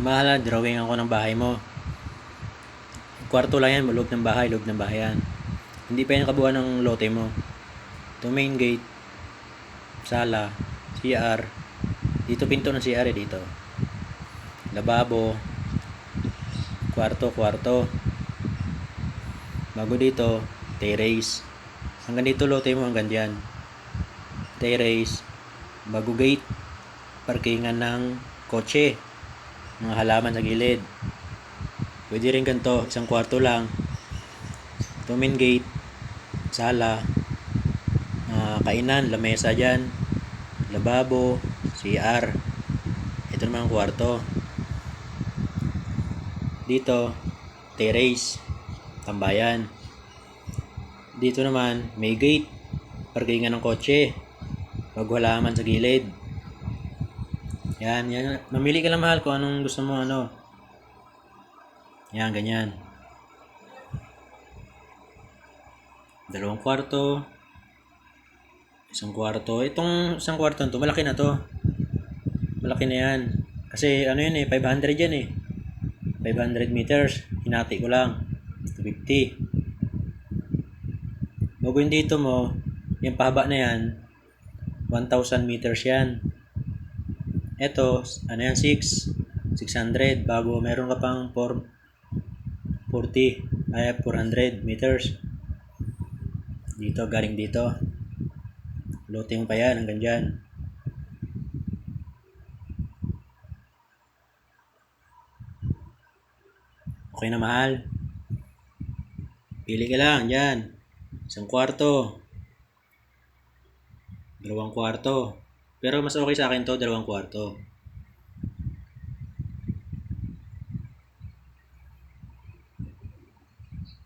Yung mahala, drawing ako ng bahay mo. Kwarto lang yan, loob ng bahay, loob ng bahay yan. Hindi pa yan kabuuan ng lote mo. Ito main gate, sala, CR. Dito pinto ng CR eh, dito. Lababo, kwarto, kwarto. Bago dito, terrace. Hanggang dito lote mo, hanggang dyan. Terrace, bago gate, parkingan ng kotse, mga halaman sa gilid. Pwede rin ganito, isang kwarto lang. Ito main gate, sala, ah, kainan, lamesa dyan, lababo, CR. Ito naman ang kwarto. Dito, terrace, tambayan. Dito naman, may gate, parkingan ng kotse, bago halaman sa gilid. Yan, yan. Mamili ka lang mahal kung anong gusto mo, ano. Yan, ganyan. Dalawang kwarto. Isang kwarto. Itong isang kwarto to, malaki na to. Malaki na yan. Kasi ano yun eh, 500 yan eh. 500 meters. Hinati ko lang. 250. Bago yung dito mo, yung pahaba na yan, 1,000 meters yan. Ito, ano yan, 6. 600. Bago meron ka pang 4, 40. Ay, 400 meters. Dito, galing dito. Loting pa yan hanggang dyan. Okay na mahal. Pili ka lang dyan. Isang kwarto. Dalawang kwarto. Pero mas okay sa akin to, dalawang kwarto.